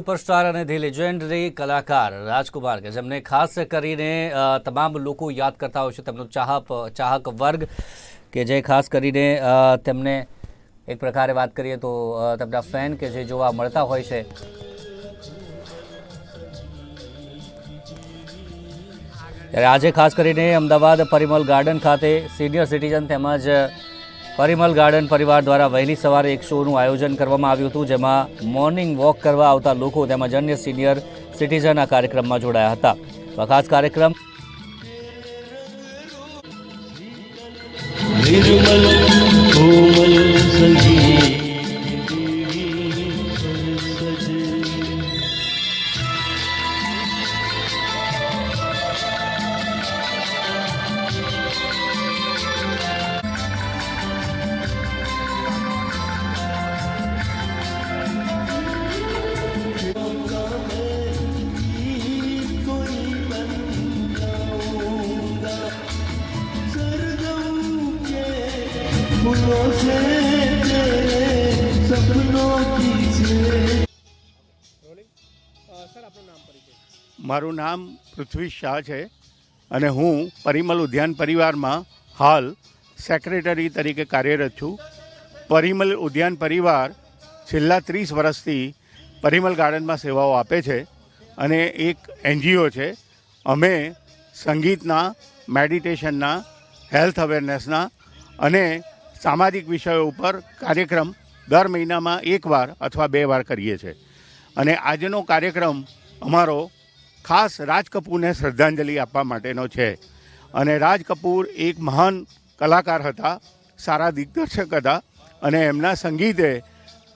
Superstar અને the legendary કલાકાર રાજકુમાર કે જેમને ખાસ કરીને તમામ લોકો યાદ કરતા હોય છે, તેમનો ચાહક ચાહક વર્ગ કે જે ખાસ કરીને તેમને એક પ્રકારે વાત કરીએ તો તેમના ફેન કે જે જોવા મળતા હોય છે. ત્યારે આજે ખાસ કરીને અમદાવાદ પરિમલ ગાર્ડન ખાતે સિનિયર સિટીઝન તેમજ પરિમલ ગાર્ડન પરિવાર દ્વારા વહેલી સવારે એક શોનું આયોજન કરવામાં આવ્યું હતું, જેમાં મોર્નિંગ વોક કરવા આવતા લોકો તેમજ અન્ય સિનિયર સિટીઝન આ કાર્યક્રમમાં જોડાયા હતા. તો ખાસ કાર્યક્રમ નિર્મલ, કોમલ સંગીત મારું નામ પૃથ્વી શાહ છે અને હું પરિમલ ઉદ્યાન પરિવારમાં હાલ સેક્રેટરી તરીકે કાર્યરત છું. પરિમલ ઉદ્યાન પરિવાર છેલ્લા ત્રીસ વર્ષથી પરિમલ ગાર્ડનમાં સેવાઓ આપે છે અને એક એનજીઓ છે. અમે સંગીતના, મેડિટેશનના, હેલ્થ અવેરનેસના અને સામાજિક વિષયો ઉપર કાર્યક્રમ દર મહિનામાં એકવાર અથવા બે વાર કરીએ છીએ. અને આજનો કાર્યક્રમ અમારો ખાસ રાજ કપૂરને શ્રદ્ધાંજલિ આપવા માટેનો છે. અને રાજ કપૂર એક મહાન કલાકાર હતા, સારા દિગ્દર્શક હતા અને એમના સંગીતે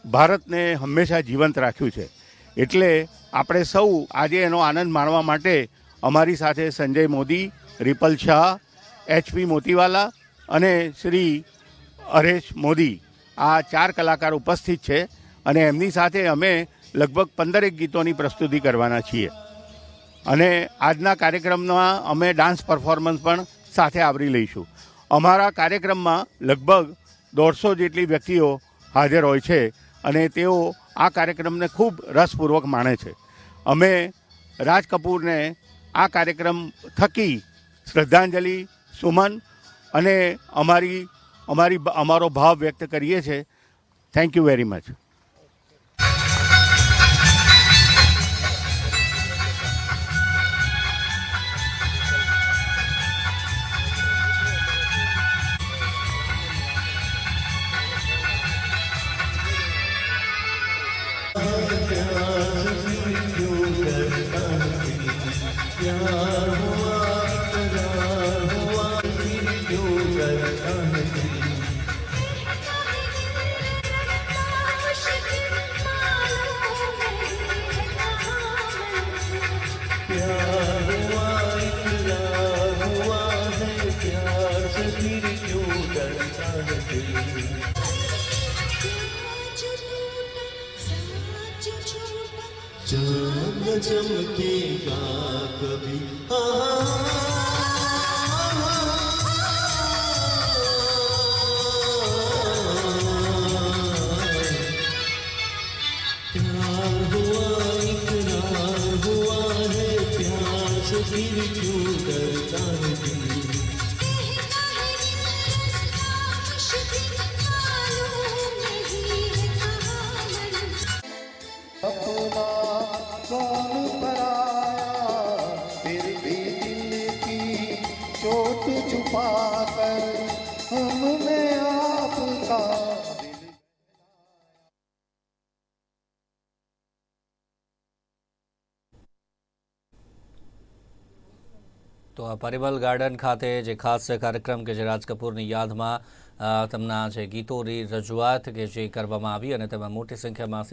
ભારતને હંમેશા જીવંત રાખ્યું છે. એટલે આપણે સૌ આજે એનો આનંદ માણવા માટે અમારી સાથે સંજય મોદી, રિપલ શાહ એચપી મોતીવાલા અને શ્રી હરેશ મોદી આ ચાર કલાકાર ઉપસ્થિત છે અને એમની સાથે અમે લગભગ પંદરેક ગીતોની પ્રસ્તુતિ કરવાના છીએ. અને આજના કાર્યક્રમમાં અમે ડાન્સ પરફોર્મન્સ પણ સાથે આવરી લઈશું. અમારા કાર્યક્રમમાં લગભગ દોઢસો જેટલી વ્યક્તિઓ હાજર હોય છે અને તેઓ આ કાર્યક્રમને ખૂબ રસપૂર્વક માણે છે. અમે રાજ કપૂરને આ કાર્યક્રમ થકી શ્રદ્ધાંજલિ, સુમન અને અમારી અમારી અમારો ભાવ વ્યક્ત કરીએ છીએ થેન્ક યુ વેરી મચ प्यार प्यार से फिर क्यों डरता है दिल चांद चमकेगा कभी प्यार हुआ इकरार हुआ है प्यार से फिर क्यों डरता है दिल चोट छुपा कर हमने आपका दिल તો આ પરિમલ ગાર્ડન ખાતે જે ખાસ કાર્યક્રમ કે જે રાજ કપૂરની યાદમાં અ, તેમના જે ગીતોની રજૂઆત કે જે કરવામાં આવી અને તેમાં મોટી સંખ્યામાં